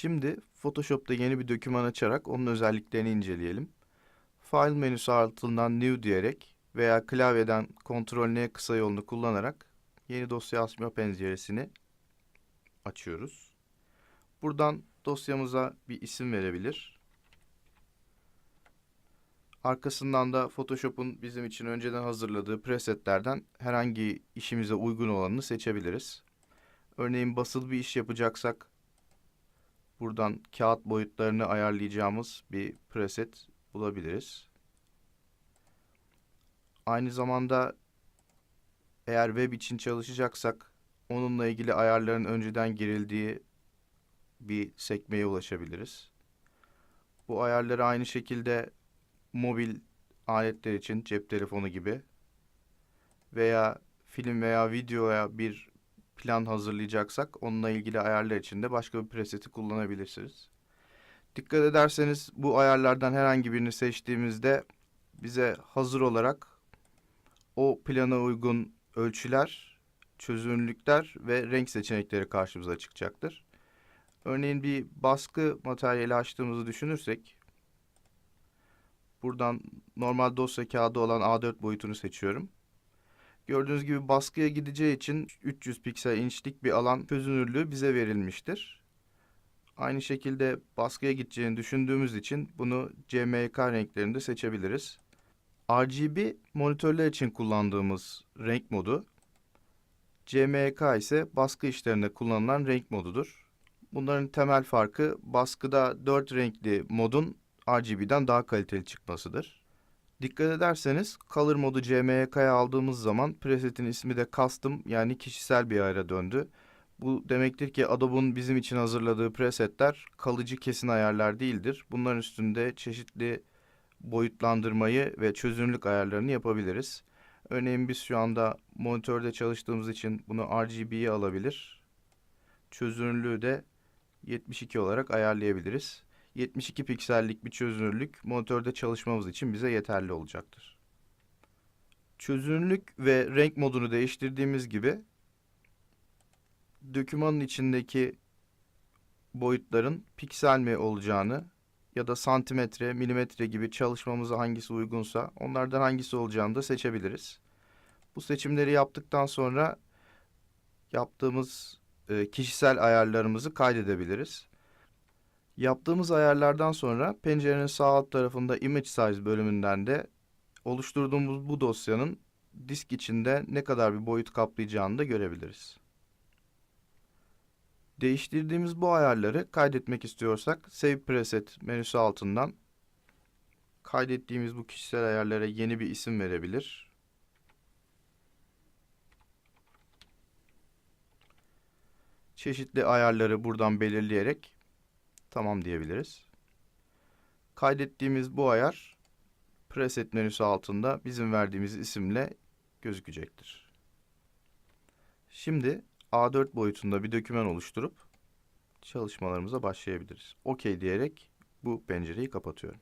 Şimdi Photoshop'ta yeni bir doküman açarak onun özelliklerini inceleyelim. File menüsü altından New diyerek veya klavyeden Ctrl N kısa yolunu kullanarak yeni dosya açma penceresini açıyoruz. Buradan dosyamıza bir isim verebilir. Arkasından da Photoshop'un bizim için önceden hazırladığı presetlerden herhangi işimize uygun olanını seçebiliriz. Örneğin basılı bir iş yapacaksak buradan kağıt boyutlarını ayarlayacağımız bir preset bulabiliriz. Aynı zamanda eğer web için çalışacaksak onunla ilgili ayarların önceden girildiği bir sekmeye ulaşabiliriz. Bu ayarları aynı şekilde mobil aletler için cep telefonu gibi veya film veya videoya bir plan hazırlayacaksak onunla ilgili ayarlar için de başka bir preseti kullanabilirsiniz. Dikkat ederseniz bu ayarlardan herhangi birini seçtiğimizde bize hazır olarak o plana uygun ölçüler, çözünürlükler ve renk seçenekleri karşımıza çıkacaktır. Örneğin bir baskı materyali açtığımızı düşünürsek buradan normal dosya kağıdı olan A4 boyutunu seçiyorum. Gördüğünüz gibi baskıya gideceği için 300 piksel inçlik bir alan çözünürlüğü bize verilmiştir. Aynı şekilde baskıya gideceğini düşündüğümüz için bunu CMYK renklerinde seçebiliriz. RGB monitörler için kullandığımız renk modu. CMYK ise baskı işlerinde kullanılan renk modudur. Bunların temel farkı baskıda 4 renkli modun RGB'den daha kaliteli çıkmasıdır. Dikkat ederseniz Color modu CMYK'ya aldığımız zaman presetin ismi de Custom yani kişisel bir ayara döndü. Bu demektir ki Adobe'un bizim için hazırladığı presetler kalıcı kesin ayarlar değildir. Bunların üstünde çeşitli boyutlandırmayı ve çözünürlük ayarlarını yapabiliriz. Örneğin biz şu anda monitörde çalıştığımız için bunu RGB'ye alabilir. Çözünürlüğü de 72 olarak ayarlayabiliriz. 72 piksellik bir çözünürlük monitörde çalışmamız için bize yeterli olacaktır. Çözünürlük ve renk modunu değiştirdiğimiz gibi dokümanın içindeki boyutların piksel mi olacağını ya da santimetre, milimetre gibi çalışmamıza hangisi uygunsa onlardan hangisi olacağını da seçebiliriz. Bu seçimleri yaptıktan sonra yaptığımız e, kişisel ayarlarımızı kaydedebiliriz. Yaptığımız ayarlardan sonra pencerenin sağ alt tarafında Image Size bölümünden de oluşturduğumuz bu dosyanın disk içinde ne kadar bir boyut kaplayacağını da görebiliriz. Değiştirdiğimiz bu ayarları kaydetmek istiyorsak Save Preset menüsü altından kaydettiğimiz bu kişisel ayarlara yeni bir isim verebilir. Çeşitli ayarları buradan belirleyerek tamam diyebiliriz. Kaydettiğimiz bu ayar preset menüsü altında bizim verdiğimiz isimle gözükecektir. Şimdi A4 boyutunda bir doküman oluşturup çalışmalarımıza başlayabiliriz. OK diyerek bu pencereyi kapatıyorum.